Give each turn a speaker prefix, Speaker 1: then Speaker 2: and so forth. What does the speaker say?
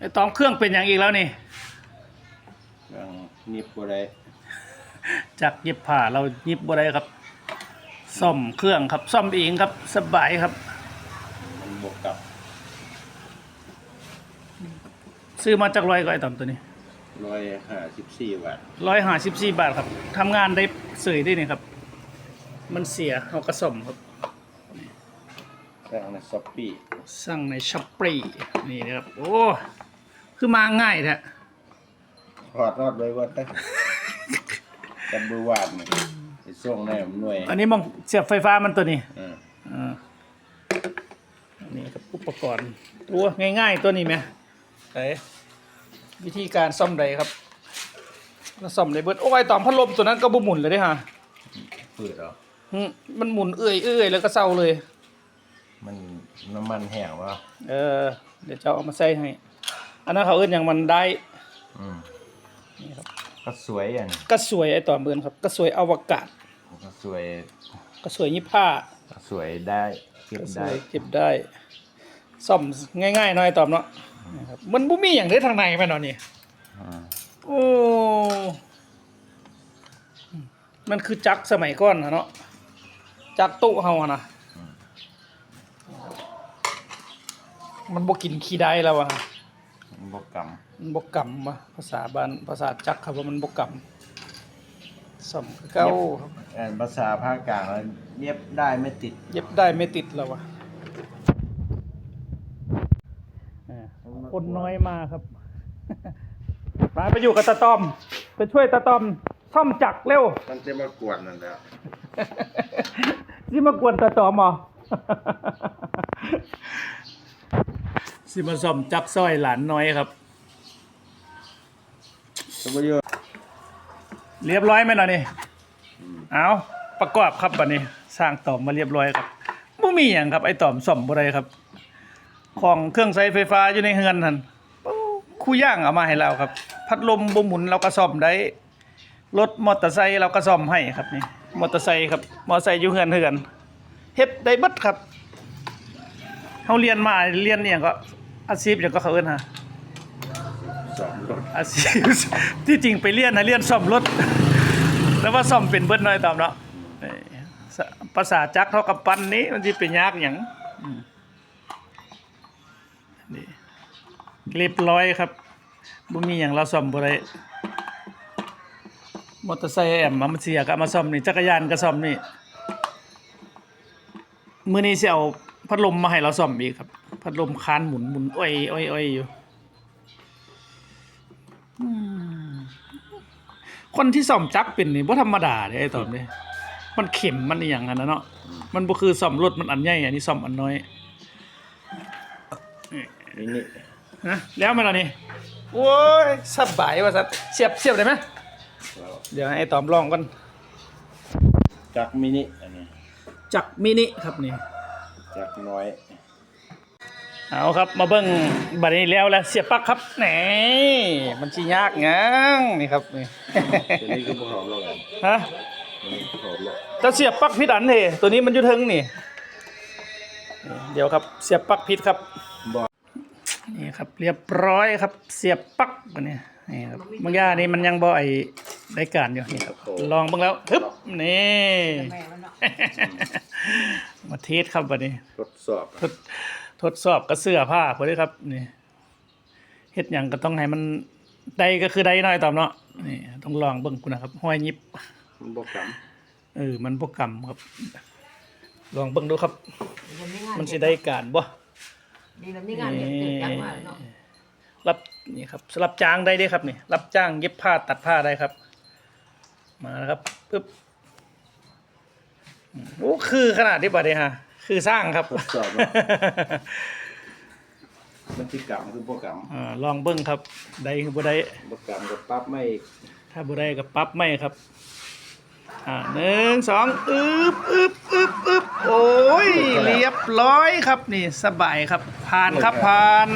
Speaker 1: ไอ้ตอมเครื่องเป็นอย่างอีกแล้วนี่
Speaker 2: ยังนิบบ่ได้
Speaker 1: จากเย็บผ้าเรายิบบ่ได้ครับ ซ่อมเครื่องครับ ซ่อมเองครับสบายครับ
Speaker 2: มันบวกกับ
Speaker 1: ซื้อมาจากร้อยก็ไอ้ตอมตัวนี้
Speaker 2: ร้อยห้าสิบสี่บาท
Speaker 1: ร้อยห้าสิบสี่บาทครับทำงานได้เสยได้นี่ครับ มันเสียเอากระสมครับ
Speaker 2: สร้างในช้อปปี้
Speaker 1: สั่งในช้อปปี้นี่นะครับ โอ้ คือมาง่ายแท้
Speaker 2: ถอดรอดไว้ว่าตั้งจับเบอร์วาดนี่ไปส่งในหน่วย
Speaker 1: อันนี้มองเสียบไฟฟ้ามันตัวนี้
Speaker 2: อ่า
Speaker 1: อ่านี่ครับอุปกรณ์ตัวง่ายๆตัวนี้ไหมไหนวิธีการซ่อมใดครับแล้วซ่อมได้เบิดโอ้ยตอมพัดลมตัวนั้นก็บ่หมุนเลยเด้ฮะ
Speaker 2: ปืดเหรอ
Speaker 1: หึมันหมุนเอื่อยเอื่อยแล้วก็เศร้าเลย
Speaker 2: มันน้ำมันแห้งวะ
Speaker 1: เออ เดี๋ยวจะเอามาใส่ให้ อันนั้นเขาเอิ้นอย่างมันได้
Speaker 2: อืม
Speaker 1: นี่ครับ
Speaker 2: ก็สวยอย่าง
Speaker 1: ก็สวยไอ้ตอมเบิร์นครับก็สวยอวกาศ
Speaker 2: ก็สวย
Speaker 1: ก็สวยยี่ผ้า
Speaker 2: ก็สวยได้เก็บ
Speaker 1: ก็ส
Speaker 2: ได้
Speaker 1: วยเก็บได้ซ่อมง่ายๆหน่อยตอมเนาะนะครับมันบ่มีอย่างได้ทางในแม่นอนนี่
Speaker 2: อ่า
Speaker 1: โอ้ มันคือจักรสมัยก่อนนะเนาะ จักรตู้เฮาอะนะ มันบ่กินขี้ได้แล้วอะ
Speaker 2: มัน บวกกับ
Speaker 1: มันบ่กำวะภาษาบ้านภาษาจักรครับว่ามันบ่กำสมคือเก้าครับ
Speaker 2: อ่านภาษาภาคกลางแล้วเย็บได้ไม่ติด
Speaker 1: เย็บได้ไม่ติดแล้ววะอ่าคนน้อยมาครับมาไปอยู่กับตาตอม ไปช่วยตาตอม ซ่อมจักรเร็ว
Speaker 2: มันจะมากวนนั่นแหละ
Speaker 1: สิมากวนตาตอมเหรอ สิมาซ่อมจักรซอยหลานน้อยครับ
Speaker 2: สมบูรณ์
Speaker 1: เรียบร้อยไหมล่ะนี่เอาประกอบครับบัดนี้สร้างตอมมาเรียบร้อยครับบ่มีหยังครับไอ้ตอมซ่อมบ่ได้ครับ ของเครื่องใช้ไฟฟ้าอยู่ในเฮือนนั่นปู้คู่ย่างเอามาให้เราครับ พัดลมบ่หมุนเราก็ซ่อมได้รถมอเตอร์ไซค์เราก็ซ่อมให้ครับนี่มอเตอร์ไซค์ครับมอเตอร์ไซค์อยู่เฮือนเฮือนเฮ็ดได้เบิดครับ เฮาเรียนมาเรียนเนี่ยงก็อาชีพอย่างก็เขาเอิ้นฮะ
Speaker 2: สองรถ
Speaker 1: อาชีพ ที่จริงไปเรียนนะเรียนซ่อมรถแล้วว่าซ่อมเป็นเบิดน้อยตามเนาะเอ้ยสะภาษาจักรเท่ากับปั้นนี้มันสิเป็นยากหยังอืมนี่เรียบร้อยครับบ่มีหยังเราซ่อมบ่ได้มอเตอร์ไซค์แอมมันเสียก็เอามาซ่อมนี่จักรยานก็ซ่อมนี่มื้อนี้สิเอา พัดลมมาให้เราซ่อมอีกครับ พัดลมคานหมุนหมุนอ้อยอ้อยอ้อยอยู่คนที่ซ่อมจักรเป็นนี่บ่ธรรมดาเด้ไอ้ตอมนี่มันเข็มมันอหย่างนั้นนะเนาะมันบ่คือซ่อมรถมันอันใหญ่อันนี้ซ่อมอันน้อย
Speaker 2: นี่นี่
Speaker 1: นะแล้วมันอันนี้โอ้ยสบายว่าซั่นเสียบเสียบได้ไหม
Speaker 2: เรา
Speaker 1: เดี๋ยวให้ไอ้ตอมลองก่อน
Speaker 2: จักรมินิอันนี้
Speaker 1: จักรมินิครับนี่
Speaker 2: จักรน้อย
Speaker 1: เอาครับมาเบิ่งบัดนี้แล้วแล้วเสียบปลั๊กครับแหนมันสิยากหยังนี่ครับนี่
Speaker 2: ตัวนี้คือพวกเราโลกอัน
Speaker 1: ฮะ
Speaker 2: ตัวนี้พวกเราโลก
Speaker 1: จะเสียบปลั๊กผิดอันเถตัวนี้มันอยู่เทึงนี่นี่เดี๋ยวครับเสียบปลั๊กผิดครับ
Speaker 2: บอก
Speaker 1: นี่ครับเรียบร้อยครับเสียบปลั๊กอันนี้นี่ครับบางอย่างนี่มันยังบ่ไอได้การอยู่นี่ครับลองเบ้างแล้วฮึบนี่มาเทสครับบัดนี้
Speaker 2: ทดสอบ
Speaker 1: ทดทดสอบกระเสื้อผ้าพอดีครับนี่เฮ็ดหยังก็ต้องให้มันได้ก็คือได้น้อยตามเนาะนี่ต้องลองเบิ่งกูนะครับห้อยยิบ
Speaker 2: มันบวกกับ
Speaker 1: เออมันโปรแกรมครับ ลองเบิ่งดูครับ มันสิได้การบ่
Speaker 3: ดีนะมีงานเด็ดเด็ดจังมาเนาะ
Speaker 1: รับนี่ครับสรับจ้างได้เด้ครับนี่ รับจ้างเย็บผ้าตัดผ้าได้ครับ มาแล้วครับปึ๊บ โอ้คือขนาดที่บัดนี้ฮะ คือสร้างครับ
Speaker 2: ทดสอบเนาะมันที่กรรมคือโปรแกรม
Speaker 1: อ่าลองเบิ่งครับ ได้คือบ่ได้
Speaker 2: โปรแกรมก็ปรับไม่อีก
Speaker 1: ถ้าบ่ได้ก็ปรับไม่ครับ อ่าหนึ่งสองอึบอึบอึบอึบโอ้ย เรียบร้อยครับนี่สบายครับ ผ่านครับผ่าน